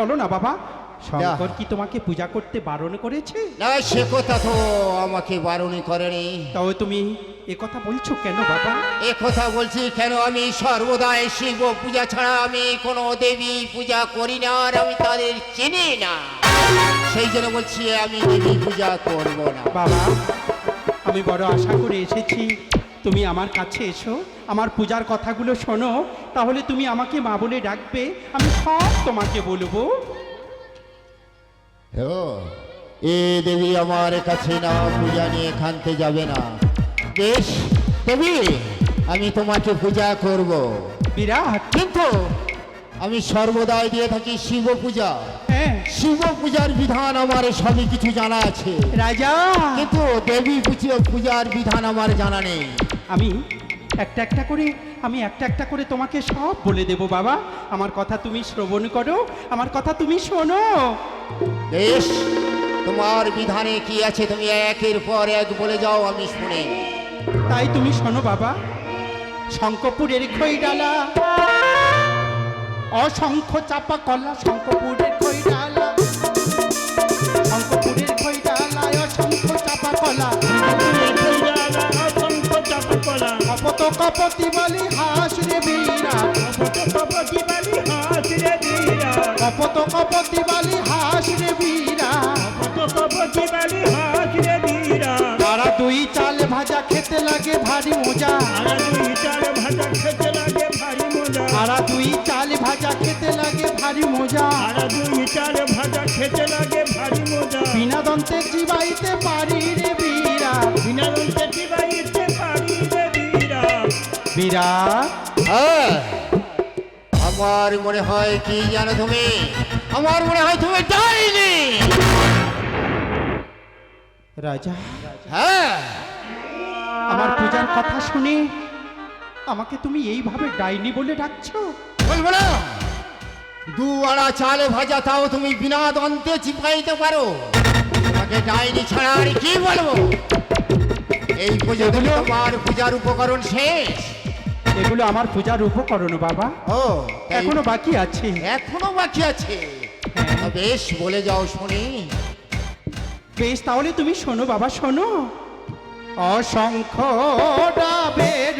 বলো না বাবা? শঙ্কর কি তোমাকে পূজা করতে বারণ করেছে? না সে কথা তো আমাকে বারণই করেনি। তাও তুমি এ কথা বলছো কেন বাবা? এ কথা বলছি কেন? আমি সর্বদা শিব পূজা ছাড়া আমি কোনো দেবী পূজা করি না আর আমি তাদের চিনি না। সেই জন্য বলছি আমি দেবী পূজা করব না। বাবা আমি বড় আশা করে এসেছি তুমি আমার কাছে এসো আমার পূজার কথাগুলো শোনো তাহলে তুমি আমাকে মা বলে ডাকবে আমি সব তোমাকে বলব। এ দেবী আমার কাছে না পূজা নিয়ে খানতে যাবে না। বেশ দেবী আমি তোমাকে পূজা করব। বিরাট। কিন্তু আমি সর্বদাই দিয়ে থাকি শিব পূজা। হ্যাঁ। শিব পূজার বিধান আমার সবই কিছু জানা আছে। রাজা। কিন্তু দেবী পূজা পূজার বিধান আমার জানা নেই। আমি একটা একটা করে আমি একটা একটা করে তোমাকে সব বলে দেব বাবা। আমার কথা তুমি শ্রবণ করো আমার কথা তুমি শোনো। বেশ তোমার বিধানে কি আছে তুমি একের পর এক বলে যাও আমি শুনে তাই তুমি শোনো বাবা শঙ্কপুরের খৈডালা অসংখ্য চাপা কলা শঙ্কপুরের খৈডালা কপত কপতি বলি হাস রে বীরা। কপত কপতি বলি হাস রে বীরা। তারা দুই চাল ভাজা খেতে লাগে ভারী মজা। তারা দুই চাল ভাজা খেতে লাগে ভারী মজা। খেতে লাগে ভারী মজা বিনা দন্তের জীবাইতে পারি রে বীরা। বিনা লঙ্কে দিবাইতে পারি রে বীরা বিরাট হ্যাঁ। আমার মনে হয় কি জানো তুমি? আমার মনে হয় তুমি ডাইনি। রাজা। হ্যাঁ। আমার পূজার কথা শুনে আমাকে তুমি এইভাবে ডাইনি বলে ডাকছো? বলব না। দু আড়া চালে ভাজা তাও তুমি বিনা দন্তে চিপাইতে পারো। তোমাকে ডাইনি ছাড়া আর কি বলব? এই পুজো তোমার পূজার উপকরণ শেষ। এগুলো আমার পূজার উপকরণ বাবা। ও এখনও বাকি আছে। এখনও বাকি আছে। বেশ বলে যাও শুনি। বেশ তাহলে তুমি শোনো বাবা শোনো। অসংখ্য ডাবের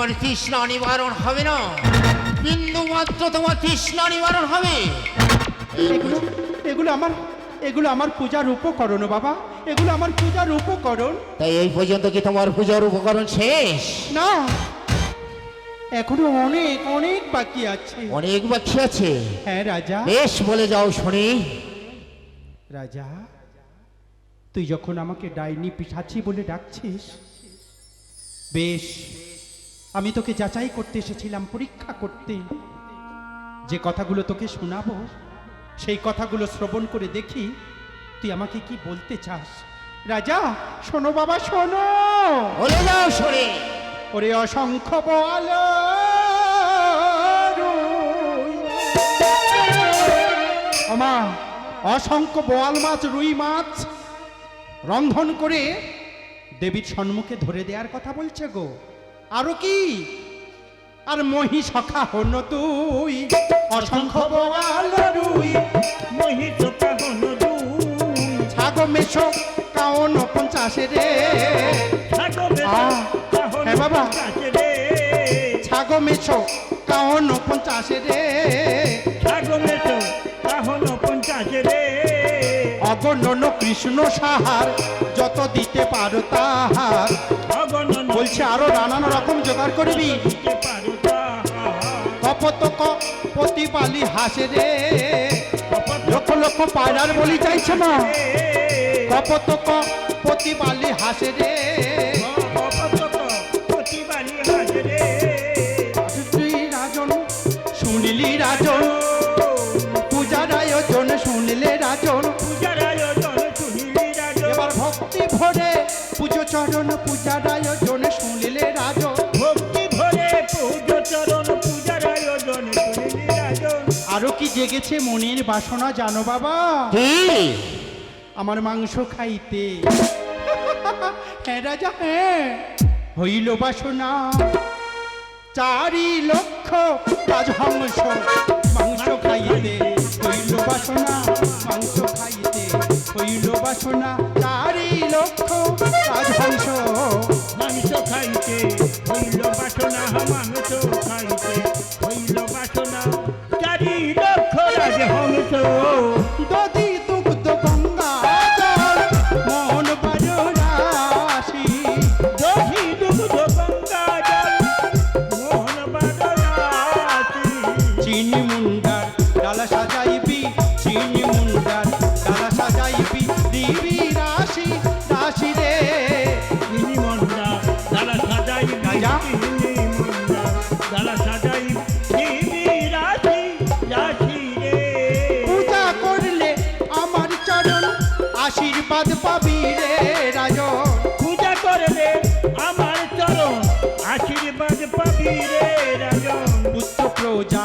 তোমার তৃষ্ণা নিবারণ হবে না। বিন্দু মাত্র তোমার তৃষ্ণা নিবারণ হবে। এগুলো এগুলো আমার এগুলো আমার পূজার উপকরণ বাবা। এগুলো আমার পূজার উপকরণ। তাই এই পর্যন্ত কি তোমার পূজার উপকরণ শেষ? না। এখনও অনেক অনেক বাকি আছে। অনেক বাকি আছে। হ্যাঁ রাজা। বেশ বলে যাও শুনি। রাজা তুই যখন আমাকে ডাইনি পিঠাচ্ছি বলে ডাকছিস বেশ। আমি তোকে যাচাই করতে এসেছিলাম পরীক্ষা করতে। যে কথাগুলো তোকে শোনাবো সেই কথাগুলো শ্রবণ করে দেখি তুই আমাকে কি বলতে চাস। রাজা শোনো বাবা শোনো। শুনি ওরে অসংখ্য বল। অসংখ্য বোয়াল মাছ রুই মাছ। রন্ধন করে দেবীর সম্মুখে ধরে দেওয়ার কথা বলছে গো। আরও কি? আর মহি সখা হন তুই অসংখ্য রুই মহিষকা হন দুই ছাগো মেশো কাউন পঞ্চাশে রে। হ্যাঁ বাবা। ছাগো মেশো কাউন পঞ্চাশে রে। থাকো বেটো কাহন পঞ্চাশে রে। অগণন কৃষ্ণ সাহার যত দিতে পারো তাহার। অগণন বলছে আরও নানান রকম জোগাড় করবি। কপতক প্রতিপালি হাসে রে। লক্ষ লক্ষ পায়রার বলি চাইছে না ভপতক প্রতিবালি হাসে রে। রাজন শুনলি রাজন। পূজার আয়োজন শুনলে রাজন। পূজার আয়োজন শুনিলি রাজন। এবার ভক্তি ভরে পুজো চরণ পূজার আয়োজন। জেগেছে মনের বাসনা জানো বাবা? আমার মাংস খাইতে। হ্যাঁ রাজা হ্যাঁ। হইল বাসনা। চারি লক্ষ রাজহংস মাংস খাইতে হইল বাসনা মাংস খাইতে হইল বাসনা। পূজা করলে আমার চরণ আশীর্বাদ পাবি রে রাজন। পূজা করলে আমার চরণ আশীর্বাদ পাবি রে রাজন। পুত্র প্রজা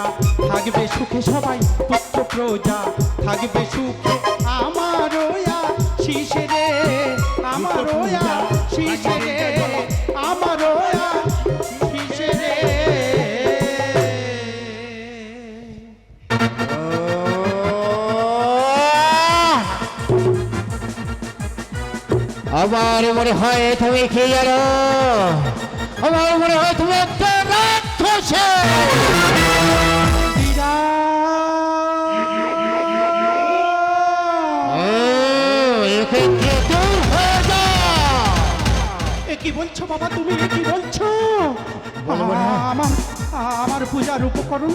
থাকবে সুখে সবাই। পুত্র প্রজা থাকবে সুখে মনে হয় তুমি কি জানো? আমার মনে হয় তুমি একটা রাক্ষস। কি বলছো বাবা তুমি? কি বলছো? আমার আমার পূজার উপকরণ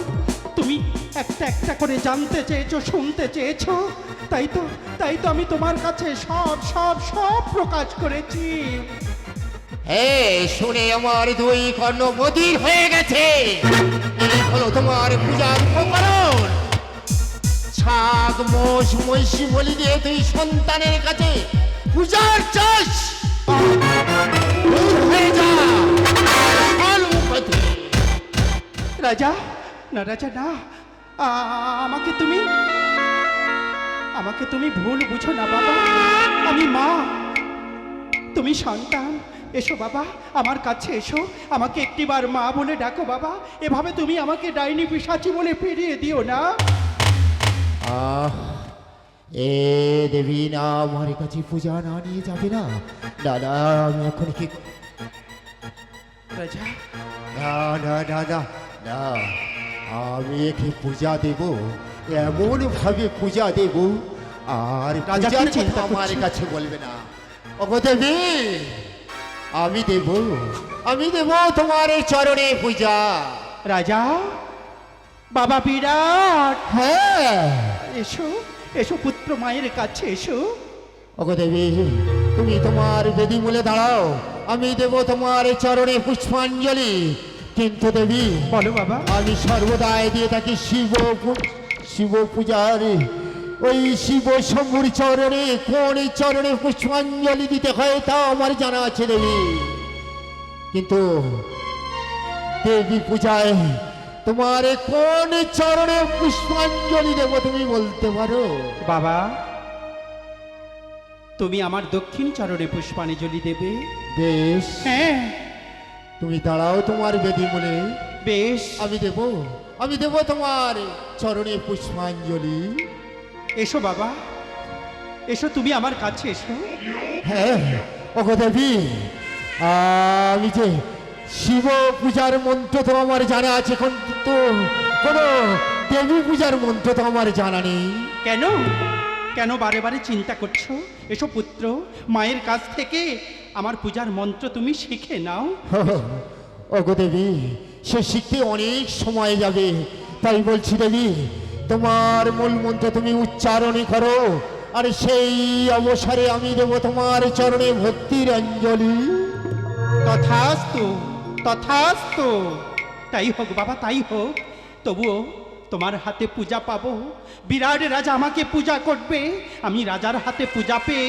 তুমি একটা একটা করে জানতে চেয়েছো শুনতে চেয়েছো। তাই তো তাই তো আমি তোমার কাছে সব সব সব প্রকাশ করেছি। হে শুনে আমার দুই কর্ণ মদির হয়ে গেছে। এই হলো তোমার পূজার উপকরণ ছাগ মোষ মহিষী বলি দিয়ে তুই সন্তানের কাছে পূজার চাষ হয়ে যা। রাজা না রাজা না আমাকে তুমি আমাকে তুমি ভুল বুঝো না বাবা। আমি মা। তুমি সন্তান। এসো বাবা। আমার কাছে এসো। আমাকে একটিবার মা বলে ডাকো বাবা। এভাবে তুমি আমাকে ডাইনি পিসাচি বলে ফিরিয়ে দিও না। আহ এ দেবী না আমার কাছে পূজা না নিয়ে যাবে না। দাদা আমি এখন কি রাজা। না না না না না। আমি একে পূজা দেব। এমন ভাবে পূজা দেব আর রাজা কি পূজার চিন্তা আমার কাছে বলবে না। ওগো দেবী আমি দেব আমি দেব তোমার চরণে পূজা। রাজা বাবা বিরাট। হ্যাঁ। এসো এসো পুত্র মায়ের কাছে এসো। ওগো দেবী তুমি তোমার বেদি মূলে দাঁড়াও আমি দেব তোমার চরণে পুষ্পাঞ্জলি। কিন্তু দেবী বলো বাবা। আমি সর্বদাই দিয়ে থাকি শিব শিব পূজার ওই শিব শম্ভুর চরণে কোন চরণে পুষ্পাঞ্জলি দিতে হয় তা আমার জানা আছে দেবী। কিন্তু দেবী পূজায় তোমার কোন চরণে পুষ্পাঞ্জলি দেব তুমি বলতে পারো? বাবা তুমি আমার দক্ষিণ চরণে পুষ্পাঞ্জলি দেবে? বেশ। হ্যাঁ। তুমি দাঁড়াও তোমার বেদি মনে বেশ। আমি দেব আমি দেব তোমার চরণে পুষ্পাঞ্জলি। এসো বাবা এসো তুমি আমার কাছে এসো। হ্যাঁ ওগো দেবী আমি যে শিব পূজার মন্ত্র তো আমার জানা আছে কিন্তু কোনো দেবী পূজার মন্ত্র তো আমার জানা নেই। কেন? কেন বারে বারে চিন্তা করছ? এসো পুত্র মায়ের কাছ থেকে আমার পূজার মন্ত্র তুমি শিখে নাও। ওগো দেবী সে শিখতে অনেক সময় যাবে। তাই বলছি দেবী তোমার মূল মন্ত্র তুমি উচ্চারণই করো আর সেই অবসরে আমি দেব তোমার চরণে ভক্তির অঞ্জলি। তথাস্তু তথাস্তু। তাই হোক বাবা তাই হোক। তবুও তোমার হাতে পূজা পাবো। বিরাট রাজা আমাকে পূজা করবে। আমি রাজার হাতে পূজা পেয়ে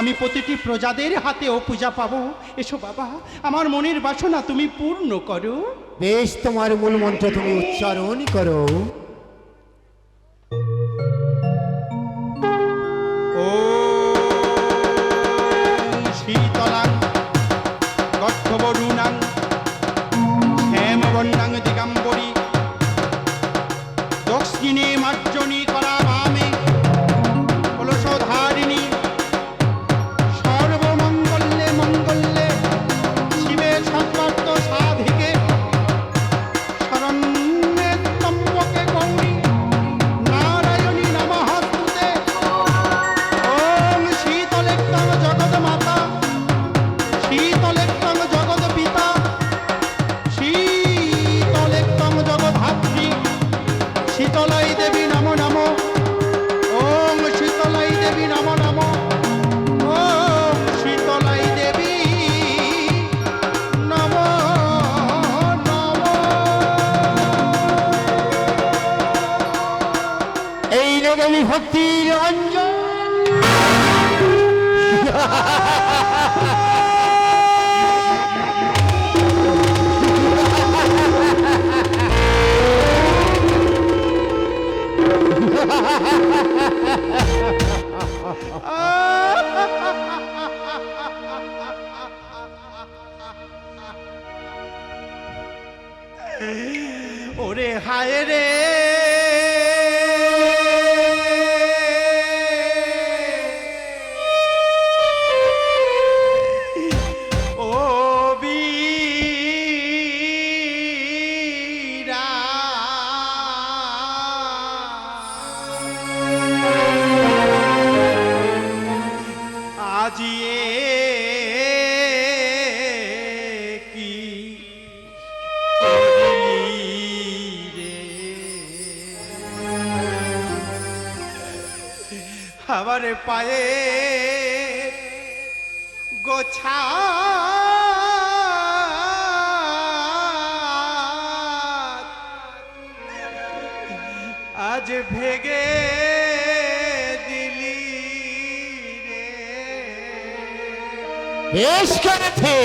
আমি প্রতিটি প্রজাদের হাতেও পূজা পাবো। এসো বাবা আমার মনের বাসনা তুমি পূর্ণ করো। বেশ তোমার মূল মন্ত্র তুমি উচ্চারণ করো। ও শীতলাং গর্ভবরুণাং দক্ষিণে মার্জনী রকমই ভক্তির অঞ্জলি বেশ করেছে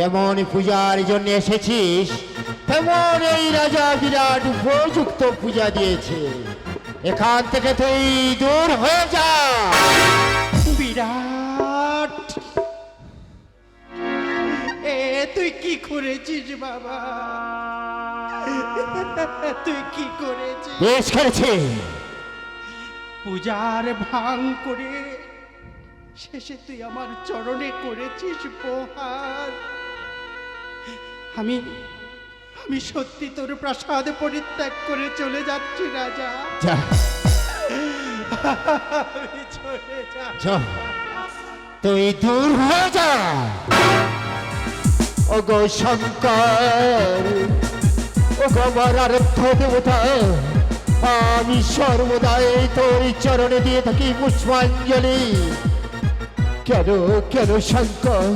যেমন পূজার জন্য এসেছিস তেমন এই রাজা বিরাট উপযুক্ত পূজা দিয়েছে। এখান থেকে তুই দূর হয়ে যা। বিরাট! এ তুই কি করেছিস বাবা? তুই কি করেছিস? বেশ করেছে পূজার ভাঙ করে শেষে তুই আমার চরণে করেছিস প্রহার আমি আমি সত্যি তোর প্রাসাদ পরিত্যাগ করে চলে যাচ্ছি রাজা। যা। আমি চলে যা যা। তুই দূর হয়ে যা। ও গো শঙ্কর ও গো আমার আরাধ্য দেবতা আমি সর্বদাই তোর চরণে দিয়ে থাকি পুষ্পাঞ্জলি। কেন কেন শঙ্কর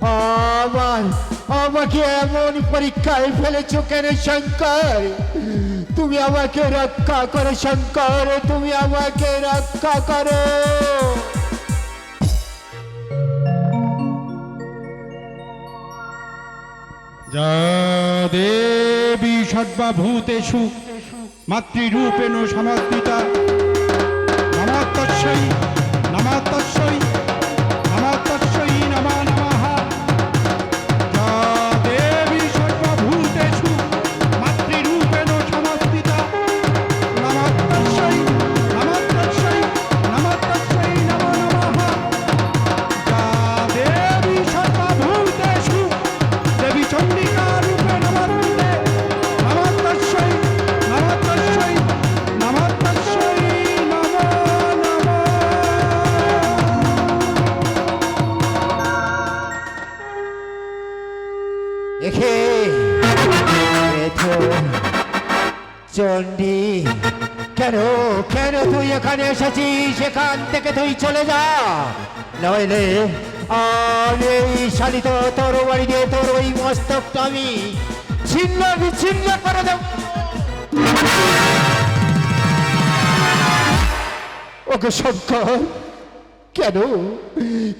আমার আমাকে এমন পরীক্ষায় ফেলেছো কেন শঙ্কর? তুমি আমাকে রক্ষা করো শঙ্কর, তুমি আমাকে রক্ষা করো। দেবী সর্বভূতেষু, মাতৃরূপেণ সমাদৃতা নমাত্তস্যৈ সেখান থেকে তুই চলে যা। নইলে আমি এই শালিত তোর বাড়ি দিয়ে তোর ওই মস্তকটা আমি ছিন্ন বিচ্ছিন্ন করে দেব। ওকে শঙ্কর কেন?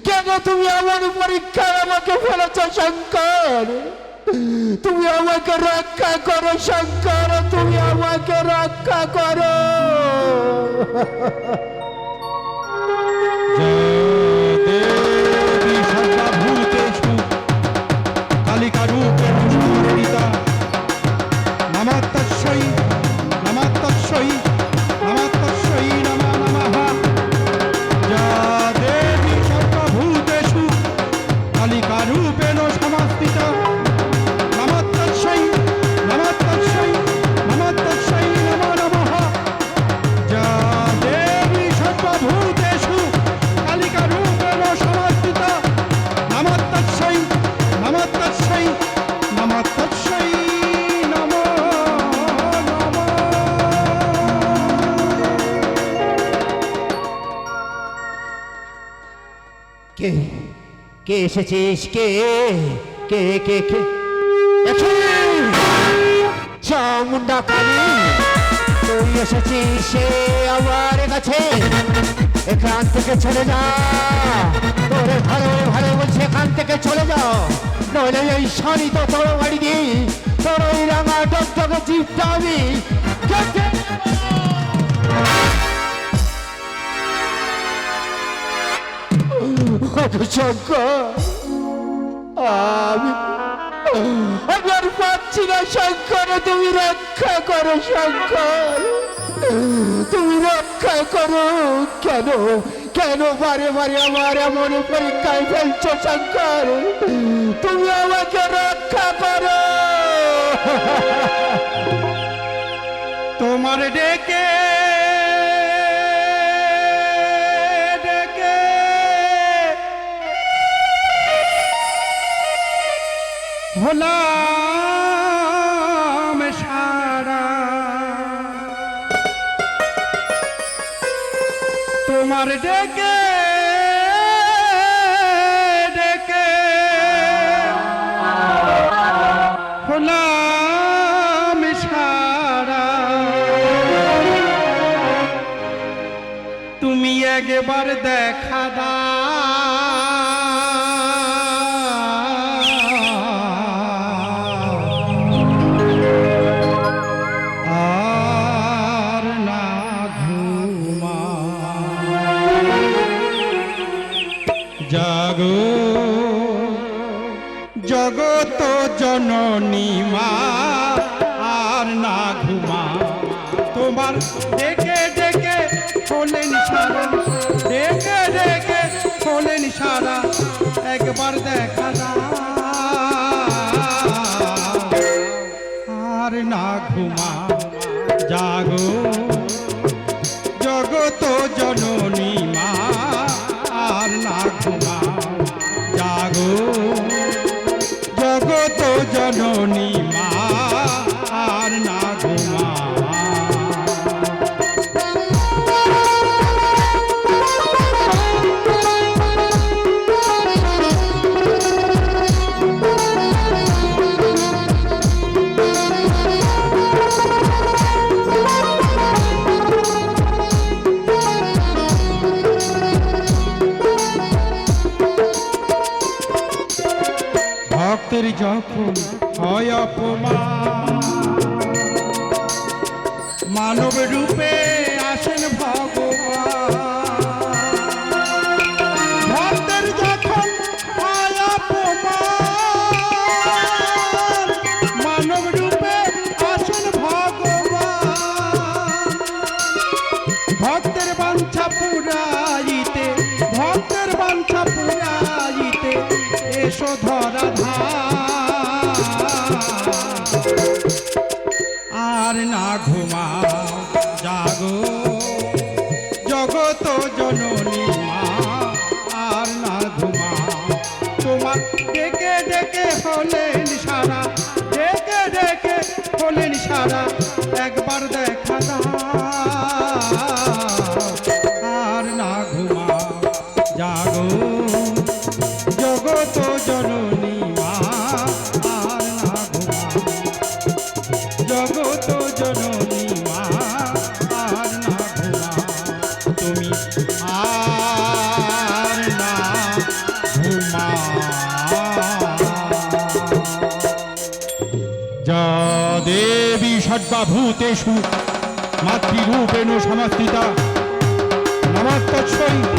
কেন তুমি আমার পরীক্ষায় আমাকে ফেলেছ শঙ্কর? তুমি আমাকে রক্ষা করো শঙ্কর, তুমি আমাকে রক্ষা করো। দেবী কে এসেছিস? কে? কে কে কে! চামুন্ডা কালী তুই এসেছিস সে আমার কাছে। এখান থেকে চলে যা। তোরে ভালো ভালো বলছে, এখান থেকে চলে যাও নইলে এই শানি তো তোর বাড়ি দিই তোর ওই রাঙা টকটকে জিপটা আমি। আমি পাচ্ছি না শঙ্কর, তুমি রক্ষা করো শঙ্কর। তুমি রক্ষা করো। কেন কেন বারে বারে আমার এমন পরীক্ষায় ফেলছো শঙ্কর? তুমি আমাকে রক্ষা করো। তোমার ডেকে হলাম সারা। তোমার ডেকে ডেকে। হলাম সারা। তুমি একবার দেখা জাগো। জগত জননী মা, আর না ঘুমা। তোমার ডেকে ডেকে খোলেন সারা। ডেকে ডেকে খোলেন সারা। একবার দেখা যখন হয় অপমান মানব রূপে জগত জননী মা, আর না ভোলা। তুমি আর না ঘুমা যা দেবী সর্বাভূতেষু, মাতৃরূপেণ সমাস্থিতা নমাত্মস্বরী